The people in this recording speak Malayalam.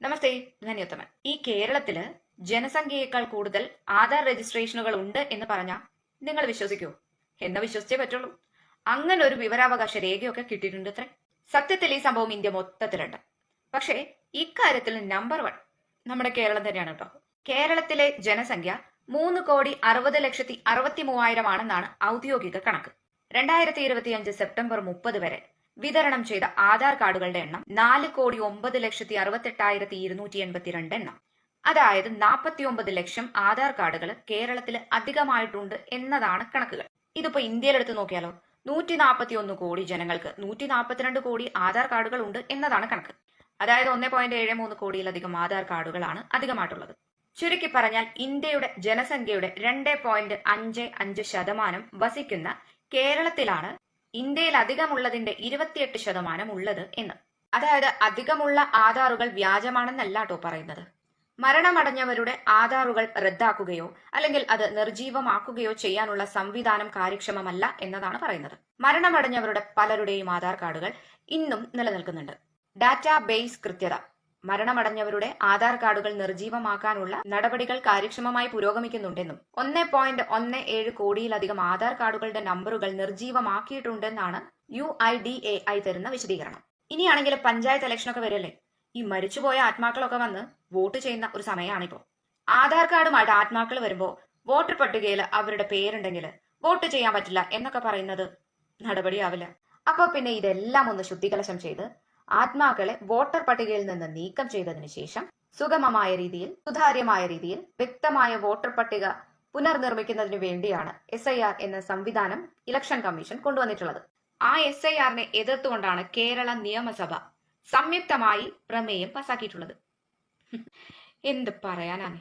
നമസ്തേ ധന്യോത്തമൻ ഈ കേരളത്തിൽ ജനസംഖ്യയേക്കാൾ കൂടുതൽ ആധാർ രജിസ്ട്രേഷനുകൾ ഉണ്ട് എന്ന് പറഞ്ഞ നിങ്ങൾ വിശ്വസിക്കൂ? എന്നെ വിശ്വസിച്ചേ പറ്റുള്ളൂ. അങ്ങനെ ഒരു വിവരാവകാശ രേഖയൊക്കെ കിട്ടിയിട്ടുണ്ട് അത്രേ സത്യത്തിൽ ഈ സംഭവം ഇന്ത്യ മൊത്തത്തിലുണ്ട്. പക്ഷേ ഇക്കാര്യത്തിൽ നമ്പർ വൺ നമ്മുടെ കേരളം തന്നെയാണ് കേട്ടോ. കേരളത്തിലെ ജനസംഖ്യ മൂന്ന് കോടി അറുപത് ലക്ഷത്തി അറുപത്തി മൂവായിരം ആണെന്നാണ് ഔദ്യോഗിക കണക്ക്. രണ്ടായിരത്തി ഇരുപത്തിയഞ്ച് സെപ്റ്റംബർ മുപ്പത് വരെ വിതരണം ചെയ്ത ആധാർ കാർഡുകളുടെ എണ്ണം നാല് കോടി ഒമ്പത് ലക്ഷത്തി അറുപത്തെട്ടായിരത്തി ഇരുന്നൂറ്റി എൺപത്തിരണ്ട് എണ്ണം. അതായത് നാൽപ്പത്തി ഒമ്പത് ലക്ഷം ആധാർ കാർഡുകൾ കേരളത്തിൽ അധികമായിട്ടുണ്ട് എന്നതാണ് കണക്കുകൾ. ഇതിപ്പോ ഇന്ത്യയിലെടുത്ത് നോക്കിയാലോ നൂറ്റി നാൽപ്പത്തി ഒന്ന് കോടി ജനങ്ങൾക്ക് നൂറ്റി നാൽപ്പത്തിരണ്ട് കോടി ആധാർ കാർഡുകൾ ഉണ്ട് എന്നതാണ് കണക്ക്. അതായത് ഒന്നേ പോയിന്റ് ഏഴ് മൂന്ന് കോടിയിലധികം ആധാർ കാർഡുകളാണ് അധികമായിട്ടുള്ളത്. ചുരുക്കി പറഞ്ഞാൽ ഇന്ത്യയുടെ ജനസംഖ്യയുടെ രണ്ട് പോയിന്റ് അഞ്ച് അഞ്ച് ശതമാനം വസിക്കുന്ന കേരളത്തിലാണ് ഇന്ത്യയിൽ അധികമുള്ളതിന്റെ ഇരുപത്തിയെട്ട് ശതമാനം ഉള്ളത് എന്ന്. അതായത് അധികമുള്ള ആധാറുകൾ വ്യാജമാണെന്നല്ല കേട്ടോ പറയുന്നത്. മരണമടഞ്ഞവരുടെ ആധാറുകൾ റദ്ദാക്കുകയോ അല്ലെങ്കിൽ അത് നിർജീവമാക്കുകയോ ചെയ്യാനുള്ള സംവിധാനം കാര്യക്ഷമമല്ല എന്നതാണ് പറയുന്നത്. മരണമടഞ്ഞവരുടെ പലരുടെയും ആധാർ കാർഡുകൾ ഇന്നും നിലനിൽക്കുന്നുണ്ട്. ഡാറ്റാ ബേസ് കൃത്യത. മരണമടഞ്ഞവരുടെ ആധാർ കാർഡുകൾ നിർജീവമാക്കാനുള്ള നടപടികൾ കാര്യക്ഷമമായി പുരോഗമിക്കുന്നുണ്ടെന്നും ഒന്ന് പോയിന്റ് ഒന്ന് ഏഴ് കോടിയിലധികം ആധാർ കാർഡുകളുടെ നമ്പറുകൾ നിർജീവമാക്കിയിട്ടുണ്ടെന്നാണ് U I D A I തരുന്ന വിശദീകരണം. ഇനിയാണെങ്കിൽ പഞ്ചായത്ത് ഇലക്ഷനൊക്കെ വരല്ലേ ഈ മരിച്ചുപോയ ആത്മാക്കളൊക്കെ വന്ന് വോട്ട് ചെയ്യുന്ന ഒരു സമയമാണിപ്പോ. ആധാർ കാർഡുമായിട്ട് ആത്മാക്കൾ വരുമ്പോ വോട്ടർ പട്ടികയിൽ അവരുടെ പേരുണ്ടെങ്കിൽ വോട്ട് ചെയ്യാൻ പറ്റില്ല എന്നൊക്കെ പറയുന്നത് നടപടിയാവില്ല. അപ്പൊ പിന്നെ ഇതെല്ലാം ഒന്ന് ശുദ്ധികലശം ചെയ്ത് ആത്മാക്കളെ വോട്ടർ പട്ടികയിൽ നിന്ന് നീക്കം ചെയ്തതിനു ശേഷം സുഗമമായ രീതിയിൽ സുതാര്യമായ രീതിയിൽ വ്യക്തമായ വോട്ടർ പട്ടിക പുനർനിർമ്മിക്കുന്നതിനു വേണ്ടിയാണ് എസ് ഐ ആർ എന്ന സംവിധാനം ഇലക്ഷൻ കമ്മീഷൻ കൊണ്ടുവന്നിട്ടുള്ളത്. ആ എസ് ഐ ആറിനെ എതിർത്തുകൊണ്ടാണ് കേരള നിയമസഭ സംയുക്തമായി പ്രമേയം പാസാക്കിയിട്ടുള്ളത്. എന്ത് പറയാനാണ്?